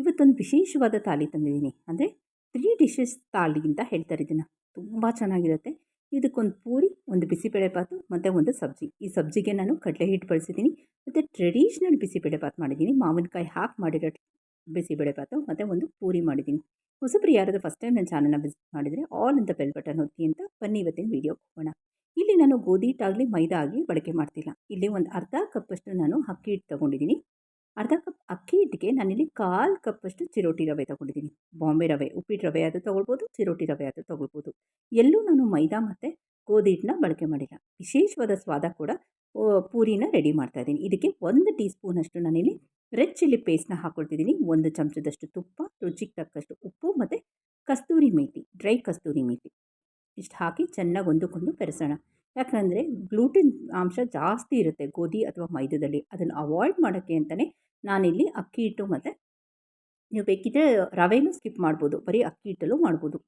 ಇವತ್ತೊಂದು ವಿಶೇಷವಾದ ತಾಲಿ ತಂದಿದ್ದೀನಿ. ಅಂದರೆ ತ್ರೀ ಡಿಶಸ್ ತಾಲಿ ಅಂತ ಹೇಳ್ತಾರೆ ಇದನ್ನು. ತುಂಬ ಚೆನ್ನಾಗಿರುತ್ತೆ. ಇದಕ್ಕೊಂದು ಪೂರಿ, ಒಂದು ಬಿಸಿಬೇಳೆಭಾತು ಮತ್ತು ಒಂದು ಸಬ್ಜಿ. ಈ ಸಬ್ಜಿಗೆ ನಾನು ಕಡಲೆ ಹಿಟ್ಟು ಬಳಸಿದ್ದೀನಿ, ಮತ್ತು ಟ್ರೆಡಿಷ್ನಲ್ ಬಿಸಿಬೇಳೆಭಾತ್ ಮಾಡಿದ್ದೀನಿ. ಮಾವಿನಕಾಯಿ ಹಾಕಿ ಮಾಡಿರೋ ಬಿಸಿಬೇಳೆಭಾತು ಮತ್ತು ಒಂದು ಪೂರಿ ಮಾಡಿದ್ದೀನಿ. ಹೊಸಬ್ರು ಯಾರಾದರೂ ಫಸ್ಟ್ ಟೈಮ್ ನನ್ನ ಚಾನಲ್ನ ವಿಸಿಟ್ ಮಾಡಿದರೆ ಆಲ್ ಅಂತ ಬೆಲ್ ಬಟನ್ ಒತ್ತಿ ಅಂತ ಬನ್ನಿ ಇವತ್ತಿನ ವೀಡಿಯೋ ಹೋಗೋಣ ಇಲ್ಲಿ ನಾನು ಗೋಧಿ ಹಿಟ್ಟಾಗಲಿ ಮೈದಾ ಆಗಲಿ ಬಳಕೆ ಮಾಡ್ತಿಲ್ಲ. ಇಲ್ಲಿ ಒಂದು ಅರ್ಧ ಕಪ್ಪಷ್ಟು ನಾನು ಅಕ್ಕಿ ಹಿಟ್ಟು ತೊಗೊಂಡಿದ್ದೀನಿ. ಅರ್ಧ ಕಪ್ ಅಕ್ಕಿ ಹಿಟ್ಟಿಗೆ ನಾನಿಲ್ಲಿ ಕಾಲು ಕಪ್ಪಷ್ಟು ಚಿರೋಟಿ ರವೆ ತೊಗೊಂಡಿದ್ದೀನಿ. ಬಾಂಬೆ ರವೆ ಉಪ್ಪಿಟ್ಟು ರವೆ ಅದು ತೊಗೊಳ್ಬೋದು, ಚಿರೋಟಿ ರವೆ ಅದು ತೊಗೊಳ್ಬೋದು. ಎಲ್ಲೂ ನಾನು ಮೈದಾ ಮತ್ತು ಗೋಧಿ ಹಿಟ್ಟನ್ನ ಬಳಕೆ ಮಾಡಿಲ್ಲ. ವಿಶೇಷವಾದ ಸ್ವಾದ ಕೂಡ ಪೂರಿನ ರೆಡಿ ಮಾಡ್ತಾ ಇದ್ದೀನಿ. ಇದಕ್ಕೆ ಒಂದು ಟೀ ಸ್ಪೂನಷ್ಟು ನಾನಿಲ್ಲಿ ರೆಡ್ ಚಿಲ್ಲಿ ಪೇಸ್ಟ್ನ ಹಾಕ್ಕೊಳ್ತಿದ್ದೀನಿ ಒಂದು ಚಮಚದಷ್ಟು ತುಪ್ಪ, ರುಚಿಗೆ ತಕ್ಕಷ್ಟು ಉಪ್ಪು ಮತ್ತು ಕಸ್ತೂರಿ ಮೇಥಿ ಡ್ರೈ ಕಸ್ತೂರಿ ಮೇಥಿ ಇಷ್ಟು ಹಾಕಿ ಚೆನ್ನಾಗಿ ಒಂದಕ್ಕೊಂದು ಬೆರೆಸೋಣ. ಯಾಕಂದರೆ ಗ್ಲೂಟಿನ್ ಅಂಶ ಜಾಸ್ತಿ ಇರುತ್ತೆ ಗೋಧಿ ಅಥವಾ ಮೈದಾದಲ್ಲಿ. ಅದನ್ನು ಅವಾಯ್ಡ್ ಮಾಡೋಕ್ಕೆ ಅಂತಲೇ ನಾನಿಲ್ಲಿ ಅಕ್ಕಿ ಹಿಟ್ಟು ಮತ್ತು ನೀವು ಬೇಕಿದ್ದರೆ ರವೆನೂ ಸ್ಕಿಪ್ ಮಾಡ್ಬೋದು. ಬರೀ ಅಕ್ಕಿ ಹಿಟ್ಟಲ್ಲೂ ಮಾಡ್ಬೋದು.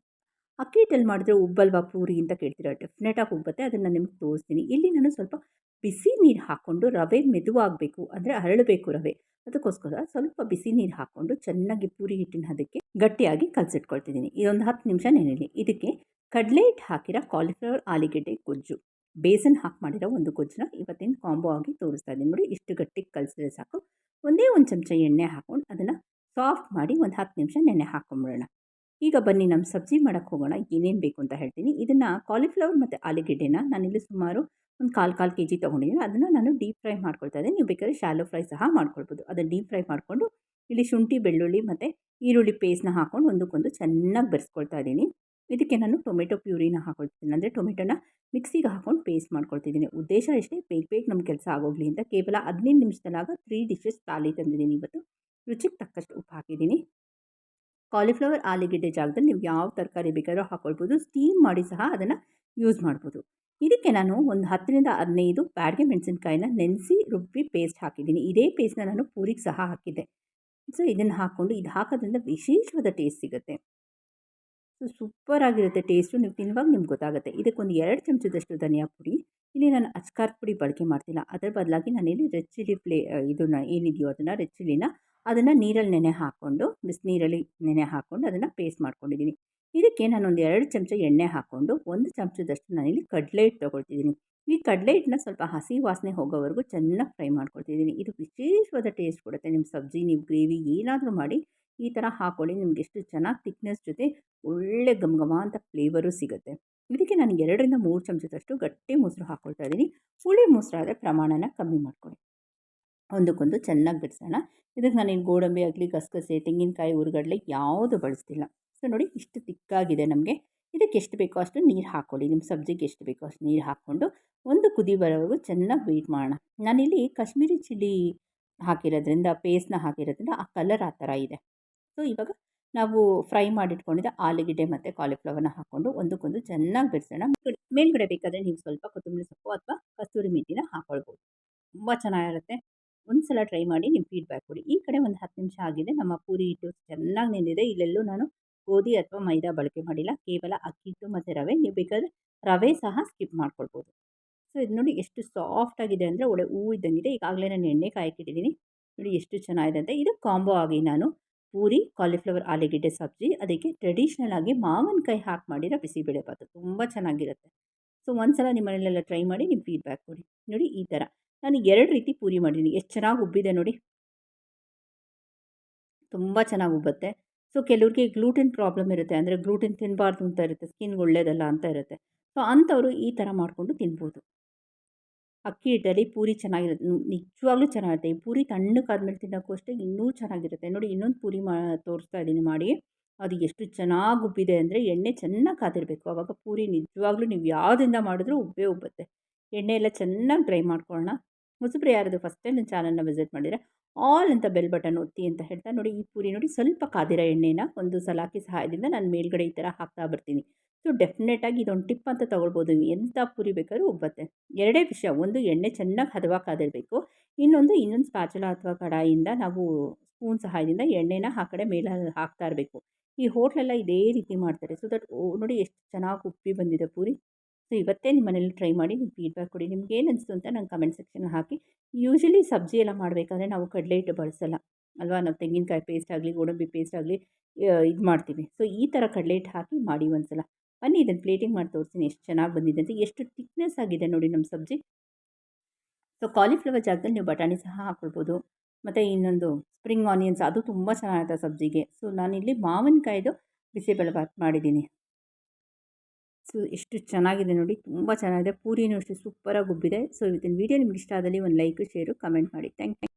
ಅಕ್ಕಿ ಹಿಟ್ಟಲ್ಲಿ ಮಾಡಿದ್ರೆ ಉಬ್ಬಲ್ವಾ ಪೂರಿ ಅಂತ ಕೇಳ್ತೀರ? ಡೆಫಿನೆಟಾಗಿ ಉಬ್ಬತ್ತೆ. ಅದನ್ನು ನಿಮಗೆ ತೋರಿಸ್ತೀನಿ. ಇಲ್ಲಿ ನಾನು ಸ್ವಲ್ಪ ಬಿಸಿ ನೀರು ಹಾಕ್ಕೊಂಡು ರವೆ ಮೆದುವಾಗಬೇಕು. ಅಂದರೆ ಅರಳಬೇಕು ರವೆ. ಅದಕ್ಕೋಸ್ಕರ ಸ್ವಲ್ಪ ಬಿಸಿ ನೀರು ಹಾಕ್ಕೊಂಡು ಚೆನ್ನಾಗಿ ಪೂರಿ ಹಿಟ್ಟಿನ ಅದಕ್ಕೆ ಗಟ್ಟಿಯಾಗಿ ಕಲಸಿಟ್ಕೊಳ್ತಿದ್ದೀನಿ. ಇದೊಂದು ಹತ್ತು ನಿಮಿಷ ನೆನೆಯಲಿ ಇದಕ್ಕೆ ಕಡಲೆ ಹಿಟ್ಟು ಹಾಕಿರೋ ಕಾಲಿಫ್ಲವರ್ ಆಲೂಗೆಡ್ಡೆ, ಗೊಜ್ಜು. ಬೇಸನ್ ಹಾಕಿ ಮಾಡಿರೋ ಒಂದು ಗೊಜ್ಜನ್ನ ಇವತ್ತಿನ ಕಾಂಬೋ ಆಗಿ ತೋರಿಸ್ತಾ ಇದ್ದೀನಿ ನೋಡಿ, ಇಷ್ಟು ಗಟ್ಟಿಗೆ ಕಲಿಸಿದ್ರೆ ಸಾಕು. ಒಂದೇ ಒಂದು ಚಮಚ ಎಣ್ಣೆ ಹಾಕ್ಕೊಂಡು ಅದನ್ನು ಸಾಫ್ಟ್ ಮಾಡಿ ಒಂದು ಹತ್ತು ನಿಮಿಷ ನೆನೆ ಹಾಕೊಂಬಿಡೋಣ. ಈಗ ಬನ್ನಿ ನಮ್ಮ ಸಬ್ಜಿ ಮಾಡೋಕ್ಕೆ ಹೋಗೋಣ, ಏನೇನು ಬೇಕು ಅಂತ ಹೇಳ್ತೀನಿ. ಇದನ್ನು ಕಾಲಿಫ್ಲವರ್ ಮತ್ತು ಆಲೂಗೆಡ್ಡೆನ ನಾನಿಲ್ಲಿ ಸುಮಾರು ಒಂದು ಕಾಲು ಕಾಲು ಕೆ ಜಿ ತೊಗೊಂಡಿದ್ದೀನಿ. ಅದನ್ನು ನಾನು ಡೀಪ್ ಫ್ರೈ ಮಾಡ್ಕೊಳ್ತಾ ಇದ್ದೀನಿ. ನೀವು ಬೇಕಾದ್ರೆ ಶಾಲೋ ಫ್ರೈ ಸಹ ಮಾಡ್ಕೊಳ್ಬೋದು. ಅದನ್ನು ಡೀಪ್ ಫ್ರೈ ಮಾಡಿಕೊಂಡು, ಇಲ್ಲಿ ಶುಂಠಿ, ಬೆಳ್ಳುಳ್ಳಿ ಮತ್ತು ಈರುಳ್ಳಿ ಪೇಸ್ಟ್ನ ಹಾಕ್ಕೊಂಡು ಒಂದಕ್ಕೊಂದು ಚೆನ್ನಾಗಿ ಬೆರೆಸ್ಕೊಳ್ತಾ ಇದ್ದೀನಿ. ಇದಕ್ಕೆ ನಾನು ಟೊಮೆಟೊ ಪ್ಯೂರಿನ ಹಾಕೊಳ್ತಿದ್ದೀನಿ ಅಂದರೆ ಟೊಮೆಟೊನ ಮಿಕ್ಸಿಗೆ ಹಾಕೊಂಡು ಪೇಸ್ಟ್ ಮಾಡ್ಕೊಳ್ತಿದ್ದೀನಿ. ಉದ್ದೇಶ ಇಷ್ಟೇ, ಬೇಗ ಬೇಗ ನಮ್ಮ ಕೆಲಸ ಆಗೋಗ್ಲಿ ಅಂತ. ಕೇವಲ ಹದಿನೈದು ನಿಮಿಷದಲ್ಲಾಗ ತ್ರೀ ಡಿಶಸ್ ತಾಲಿ ತಂದಿದ್ದೀನಿ ಇವತ್ತು. ರುಚಿಗೆ ತಕ್ಕಷ್ಟು ಉಪ್ಪು ಹಾಕಿದ್ದೀನಿ. ಕಾಲಿಫ್ಲವರ್ ಆಲೂಗೆಡ್ಡೆ ಜಾಗದಲ್ಲಿ ನೀವು ಯಾವ ತರಕಾರಿ ಬೇಕಾದರೂ ಹಾಕ್ಕೊಳ್ಬೋದು ಸ್ಟೀಮ್ ಮಾಡಿ ಸಹ ಅದನ್ನು ಯೂಸ್ ಮಾಡ್ಬೋದು. ಇದಕ್ಕೆ ನಾನು ಒಂದು ಹತ್ತರಿಂದ ಹದಿನೈದು ಬ್ಯಾಡಿಗೆ ಮೆಣಸಿನ್ಕಾಯಿನ ನೆನೆಸಿ ರುಬ್ಬಿ ಪೇಸ್ಟ್ ಹಾಕಿದ್ದೀನಿ. ಇದೇ ಪೇಸ್ಟ್ನ ನಾನು ಪೂರಿಗೆ ಸಹ ಹಾಕಿದ್ದೆ. ಸೊ ಇದನ್ನು ಹಾಕ್ಕೊಂಡು ಇದು ಹಾಕೋದ್ರಿಂದ ವಿಶೇಷವಾದ ಟೇಸ್ಟ್ ಸಿಗುತ್ತೆ. ಸೊ ಸೂಪರಾಗಿರುತ್ತೆ ಟೇಸ್ಟು ನೀವು ತಿನ್ನುವಾಗ ನಿಮ್ಗೆ ಗೊತ್ತಾಗುತ್ತೆ. ಇದಕ್ಕೊಂದು ಎರಡು ಚಮಚದಷ್ಟು ಧನಿಯಾ ಪುಡಿ, ಇಲ್ಲಿ ನಾನು ಅಚ್ಕಾರದ ಪುಡಿ ಬಳಕೆ ಮಾಡ್ತಿಲ್ಲ. ಅದರ ಬದಲಾಗಿ ನಾನಿಲ್ಲಿ ರೆಡ್ ಚಿಲ್ಲಿ ಪ್ಲೇ ಇದನ್ನು ಏನಿದೆಯೋ ಅದನ್ನು, ರೆಡ್ ಚಿಲ್ಲಿನ ಅದನ್ನು ನೀರಲ್ಲಿ ನೆನೆ ಹಾಕ್ಕೊಂಡು ಬಿಸಿನೀರಲ್ಲಿ ನೆನೆ ಹಾಕ್ಕೊಂಡು ಅದನ್ನು ಪೇಸ್ಟ್ ಮಾಡ್ಕೊಂಡಿದ್ದೀನಿ. ಇದಕ್ಕೆ ನಾನೊಂದು ಎರಡು ಚಮಚ ಎಣ್ಣೆ ಹಾಕ್ಕೊಂಡು ಒಂದು ಚಮಚದಷ್ಟು ನಾನಿಲ್ಲಿ ಕಡಲೆ ಹಿಟ್ಟು ತೊಗೊಳ್ತಿದ್ದೀನಿ. ಈ ಕಡಲೆ ಹಿಟ್ಟನ್ನ ಸ್ವಲ್ಪ ಹಸಿ ವಾಸನೆ ಹೋಗೋವರೆಗೂ ಚೆನ್ನಾಗಿ ಫ್ರೈ ಮಾಡ್ಕೊಳ್ತಿದ್ದೀನಿ. ಇದು ವಿಶೇಷವಾದ ಟೇಸ್ಟ್ ಕೊಡುತ್ತೆ. ನಿಮ್ಮ ಸಬ್ಜಿ, ನೀವು ಗ್ರೇವಿ ಏನಾದರೂ ಮಾಡಿ ಈ ಥರ ಹಾಕ್ಕೊಳ್ಳಿ ನಿಮ್ಗೆ ಎಷ್ಟು ಚೆನ್ನಾಗಿ ತಿಕ್ನೆಸ್ ಜೊತೆ ಒಳ್ಳೆ ಘಮ ಘಮ ಅಂತ ಫ್ಲೇವರು ಸಿಗುತ್ತೆ. ಇದಕ್ಕೆ ನಾನು ಎರಡರಿಂದ ಮೂರು ಚಮಚದಷ್ಟು ಗಟ್ಟಿ ಮೊಸರು ಹಾಕ್ಕೊಳ್ತಾ ಇದ್ದೀನಿ. ಹುಳಿ ಮೊಸರಾದರೆ ಪ್ರಮಾಣನ ಕಮ್ಮಿ ಮಾಡ್ಕೊಳ್ಳಿ. ಒಂದಕ್ಕೊಂದು ಚೆನ್ನಾಗಿ ಬಿಡಿಸೋಣ. ಇದಕ್ಕೆ ನಾನೇನು ಗೋಡಂಬಿ ಆಗಲಿ ಗಸಗಸೆ, ತೆಂಗಿನಕಾಯಿ, ಉರುಗಡ್ಲೆ ಯಾವುದು ಬಳಸ್ತಿಲ್ಲ. ಸೊ, ನೋಡಿ ಇಷ್ಟು ತಿಕ್ಕಾಗಿದೆ ನಮಗೆ. ಇದಕ್ಕೆ ಎಷ್ಟು ಬೇಕೋ ಅಷ್ಟು ನೀರು ಹಾಕ್ಕೊಳ್ಳಿ ನಿಮ್ಮ ಸಬ್ಜಿಗೆ ಎಷ್ಟು ಬೇಕೋ ಅಷ್ಟು ನೀರು ಹಾಕ್ಕೊಂಡು ಒಂದು ಕುದಿ ಬರೋವರೆಗೂ ಚೆನ್ನಾಗಿ ವೆಯ್ಟ್ ಮಾಡೋಣ. ನಾನಿಲ್ಲಿ ಕಾಶ್ಮೀರಿ ಚಿಲ್ಲಿ ಹಾಕಿರೋದ್ರಿಂದ ಪೇಸ್ಟ್ನ ಹಾಕಿರೋದ್ರಿಂದ ಆ ಕಲರ್ ಆ ಥರ ಇದೆ. ಸೊ ಇವಾಗ ನಾವು ಫ್ರೈ ಮಾಡಿಟ್ಕೊಂಡಿದ್ದ ಆಲೂಗೆಡ್ಡೆ ಮತ್ತು ಕಾಲಿಫ್ಲವರ್ನ ಹಾಕ್ಕೊಂಡು ಒಂದಕ್ಕೊಂದು ಚೆನ್ನಾಗಿ ಬೆರೆಸೋಣ. ಮೇಲ್ಗಡೆ ಬೇಕಾದರೆ ನೀವು ಸ್ವಲ್ಪ ಕೊತ್ತಂಬರಿ ಸೊಪ್ಪು ಅಥವಾ ಕಸ್ತೂರಿ ಮೆಥಿನ ಹಾಕ್ಕೊಳ್ಬೋದು ತುಂಬ ಚೆನ್ನಾಗಿರುತ್ತೆ. ಒಂದು ಸಲ ಟ್ರೈ ಮಾಡಿ ನಿಮ್ಮ ಫೀಡ್ಬ್ಯಾಕ್ ಕೊಡಿ. ಈ ಕಡೆ ಒಂದು ಹತ್ತು ನಿಮಿಷ ಆಗಿದೆ. ನಮ್ಮ ಪೂರಿ ಹಿಟ್ಟು ಚೆನ್ನಾಗಿ ನೆಂದಿದೆ. ಇಲ್ಲೆಲ್ಲೂ ನಾನು ಗೋಧಿ ಅಥವಾ ಮೈದಾ ಬಳಕೆ ಮಾಡಿಲ್ಲ. ಕೇವಲ ಅಕ್ಕಿ ಹಿಟ್ಟು ಮತ್ತು ರವೆ. ನೀವು ಬೇಕಾದರೆ ರವೆ ಸಹ ಸ್ಕಿಪ್ ಮಾಡ್ಕೊಳ್ಬೋದು. ಸೊ ಇದು ನೋಡಿ ಎಷ್ಟು ಸಾಫ್ಟ್ ಆಗಿದೆ ಅಂದರೆ ಒಳ್ಳೆ ಹೂವು ಇದ್ದಂಗಿದೆ ಈಗಾಗಲೇ ನಾನು ಎಣ್ಣೆ ಕಾಯಕ್ಕಿಟ್ಟಿದ್ದೀನಿ ನೋಡಿ ಎಷ್ಟು ಚೆನ್ನಾಗಿದೆ ಅಂತ. ಇದು ಕಾಂಬೋ ಆಗಿ ನಾನು ಪೂರಿ ಕಾಲಿಫ್ಲವರ್ ಆಲೂಗೆಡ್ಡೆ, ಸಬ್ಜಿ, ಅದಕ್ಕೆ ಟ್ರೆಡಿಷ್ನಲ್ ಆಗಿ ಮಾವಿನಕಾಯಿ ಹಾಕಿ ಮಾಡಿರೋ ಬಿಸಿಬೇಳೆಭಾತು ತುಂಬ ಚೆನ್ನಾಗಿರುತ್ತೆ. ಸೊ ಒಂದು ಸಲ ನಿಮ್ಮ ಮನೆಯಲ್ಲೆಲ್ಲ ಟ್ರೈ ಮಾಡಿ ನಿಮ್ಮ ಫೀಡ್ಬ್ಯಾಕ್ ಕೊಡಿ. ನೋಡಿ, ಈ ಥರ ನಾನು ಎರಡು ರೀತಿ ಪೂರಿ ಮಾಡಿದ್ದೀನಿ. ಎಷ್ಟು ಚೆನ್ನಾಗಿ ಉಬ್ಬಿದೆ ನೋಡಿ. ತುಂಬ ಚೆನ್ನಾಗಿ ಉಬ್ಬುತ್ತೆ. ಸೊ ಕೆಲವ್ರಿಗೆ ಗ್ಲೂಟಿನ್ ಪ್ರಾಬ್ಲಮ್ ಇರುತ್ತೆ. ಅಂದರೆ ಗ್ಲೂಟಿನ್ ತಿನ್ನಬಾರ್ದು ಅಂತ ಇರುತ್ತೆ. ಸ್ಕಿನ್ಗೆ ಒಳ್ಳೇದಲ್ಲ ಅಂತ ಇರುತ್ತೆ. ಸೊ ಅಂಥವರು ಈ ಥರ ಮಾಡಿಕೊಂಡು ತಿನ್ಬೋದು. ಅಕ್ಕಿ ಹಿಟ್ಟಲ್ಲಿ ಪೂರಿ ಚೆನ್ನಾಗಿರುತ್ತೆ. ನಿಜವಾಗ್ಲೂ ಚೆನ್ನಾಗಿರುತ್ತೆ. ಈ ಪೂರಿ ತಣ್ಣಗಾದ್ಮೇಲೆ ತಿನ್ನೋಕ್ಕೂ ಅಷ್ಟೇ ಇನ್ನೂ ಚೆನ್ನಾಗಿರುತ್ತೆ. ನೋಡಿ, ಇನ್ನೊಂದು ಪೂರಿ ಮಾ, ತೋರಿಸ್ತಾ ಇದ್ದೀನಿ ಮಾಡಿ. ಅದು ಎಷ್ಟು ಚೆನ್ನಾಗಿ ಉಬ್ಬಿದೆ ಅಂದರೆ ಎಣ್ಣೆ ಚೆನ್ನಾಗಿ ಕಾದಿರಬೇಕು. ಆವಾಗ ಪೂರಿ ನಿಜವಾಗ್ಲೂ ನೀವು ಯಾವುದರಿಂದ ಮಾಡಿದ್ರೂ ಉಬ್ಬೇ ಉಬ್ಬುತ್ತೆ. ಎಣ್ಣೆ ಎಲ್ಲ ಚೆನ್ನಾಗಿ ಡ್ರೈ ಮಾಡ್ಕೊಳ್ಳೋಣ. ಹೊಸಬ್ರು ಯಾರಾದರೂ ಫಸ್ಟ್ ಟೈಮ್ ನನ್ನ ಚಾನಲ್ನ ವಿಸಿಟ್ ಮಾಡಿದರೆ ಆಲ್ ಅಂತ ಬೆಲ್ ಬಟನ್ ಒತ್ತಿ ಅಂತ ಹೇಳ್ತಾ ನೋಡಿ, ಈ ಪೂರಿ ನೋಡಿ ಸ್ವಲ್ಪ ಕಾದಿರೋ ಎಣ್ಣೆನ ಒಂದು ಸಲಾಕಿ ಸಹಾಯದಿಂದ ನಾನು ಮೇಲ್ಗಡೆ ಈ ಥರ ಹಾಕ್ತಾ ಬರ್ತೀನಿ. ಸೊ ಡೆಫಿನೆಟಾಗಿ ಇದೊಂದು ಟಿಪ್ ಅಂತ ತೊಗೊಳ್ಬೋದು. ಎಂಥ ಪುರಿ ಬೇಕಾದ್ರೂ ಉಬ್ಬತ್ತೆ ಎರಡೇ ವಿಷಯ, ಒಂದು ಎಣ್ಣೆ ಚೆನ್ನಾಗಿ ಹದವಾಕಾದಿರಬೇಕು ಇನ್ನೊಂದು ಇನ್ನೊಂದು ಸ್ಪಾಚುಲ ಅಥವಾ ಕಡಾಯಿಂದ ನಾವು ಸ್ಪೂನ್ ಸಹಾಯದಿಂದ ಎಣ್ಣೆನ ಆ ಕಡೆ ಮೇಲೆ ಹಾಕ್ತಾ ಇರಬೇಕು. ಈ ಹೋಟ್ಲೆಲ್ಲ ಇದೇ ರೀತಿ ಮಾಡ್ತಾರೆ. ಸೊ ದಟ್ ನೋಡಿ ಎಷ್ಟು ಚೆನ್ನಾಗಿ ಉಪ್ಪಿ ಬಂದಿದೆ ಪೂರಿ. ಸೊ ಇವತ್ತೇ ನಿಮ್ಮ ಮನೇಲಿ ಟ್ರೈ ಮಾಡಿ, ನೀವು ಫೀಡ್ಬ್ಯಾಕ್ ಕೊಡಿ. ನಿಮ್ಗೆ ಏನು ಅನಿಸ್ತು ಅಂತ ನಂಗೆ ಕಮೆಂಟ್ ಸೆಕ್ಷನ್ ಹಾಕಿ. ಯೂಶಲಿ ಸಬ್ಜಿ ಎಲ್ಲ ಮಾಡಬೇಕಾದ್ರೆ ನಾವು ಕಡಲೆ ಹಿಟ್ಟು ಬಳಸಲ್ಲ. ಅಲ್ವಾ? ನಾವು ತೆಂಗಿನಕಾಯಿ ಪೇಸ್ಟ್ ಆಗಲಿ, ಗೋಡಂಬಿ ಪೇಸ್ಟ್ ಆಗಲಿ ಇದು ಮಾಡ್ತೀವಿ. ಸೊ ಈ ಥರ ಕಡಲೆ ಹಿಟ್ಟು ಹಾಕಿ ಮಾಡಿ ಒಂದ್ಸಲ. ಬನ್ನಿ ಇದನ್ನು ಪ್ಲೇಟಿಂಗ್ ಮಾಡಿ ತೋರಿಸ್ತೀನಿ ಎಷ್ಟು ಚೆನ್ನಾಗಿ ಬಂದಿದೆ ಅಂತ. ಎಷ್ಟು ಥಿಕ್ನೆಸ್ ಆಗಿದೆ ನೋಡಿ ನಮ್ಮ ಸಬ್ಜಿ. ಸೊ ಕಾಲಿಫ್ಲವರ್ ಜಾಗದಲ್ಲಿ ನೀವು ಬಟಾಣಿ ಸಹ ಹಾಕ್ಕೊಳ್ಬೋದು ಮತ್ತು ಇನ್ನೊಂದು ಸ್ಪ್ರಿಂಗ್ ಆನಿಯನ್ಸ್ ಅದು ತುಂಬ ಚೆನ್ನಾಗಿರುತ್ತೆ ಸಬ್ಜಿಗೆ. ಸೊ ನಾನಿಲ್ಲಿ ಮಾವಿನಕಾಯ್ದು ಬಿಸಿಬೇಳೆಭಾತ್ ಮಾಡಿದ್ದೀನಿ. ಸೊ ಎಷ್ಟು ಚೆನ್ನಾಗಿದೆ ನೋಡಿ, ತುಂಬ ಚೆನ್ನಾಗಿದೆ. ಪೂರಿನೂ ಅಷ್ಟೇ ಸೂಪರಾಗಿ ಉಬ್ಬಿದೆ. ಸೊ ಇವತ್ತಿನ ವೀಡಿಯೋ ನಿಮ್ಗೆ ಇಷ್ಟ ಆದಲ್ಲಿ ಒಂದು ಲೈಕ್ ಶೇರು ಕಮೆಂಟ್ ಮಾಡಿ. Thank you